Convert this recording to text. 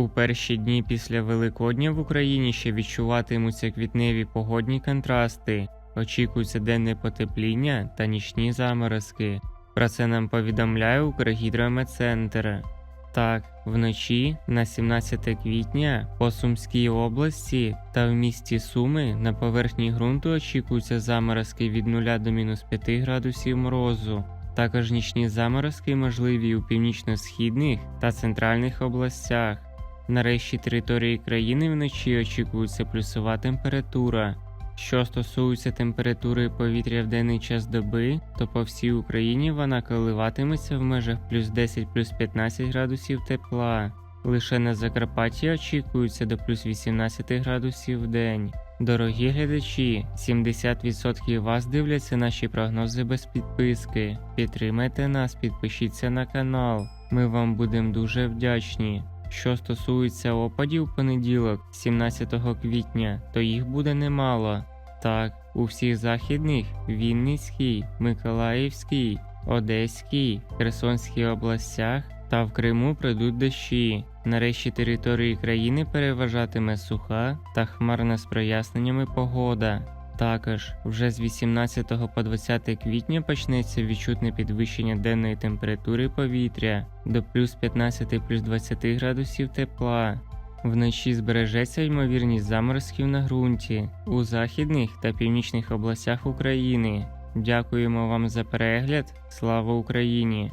У перші дні після Великодня в Україні ще відчуватимуться квітневі погодні контрасти, очікується денне потепління та нічні заморозки. Про це нам повідомляє Укргідрометцентр. Так, вночі на 17 квітня по Сумській області та в місті Суми на поверхні ґрунту очікуються заморозки від 0 до мінус 5 градусів морозу. Також нічні заморозки можливі у північно-східних та центральних областях. На решті території країни вночі очікується плюсова температура. Що стосується температури повітря в денний час доби, то по всій Україні вона коливатиметься в межах плюс 10 плюс 15 градусів тепла. Лише на Закарпатті очікується до плюс 18 градусів в день. Дорогі глядачі, 70% вас дивляться наші прогнози без підписки. Підтримайте нас, підпишіться на канал. Ми вам будемо дуже вдячні. Що стосується опадів понеділок, 17 квітня, то їх буде немало. Так, у всіх західних Вінницькій, Миколаївській, Одеській, Херсонській областях та в Криму прийдуть дощі. Нарешті території країни переважатиме суха та хмарна з проясненнями погода. Також вже з 18 по 20 квітня почнеться відчутне підвищення денної температури повітря до плюс 15 плюс 20 градусів тепла. Вночі збережеться ймовірність заморозків на ґрунті у західних та північних областях України. Дякуємо вам за перегляд. Слава Україні!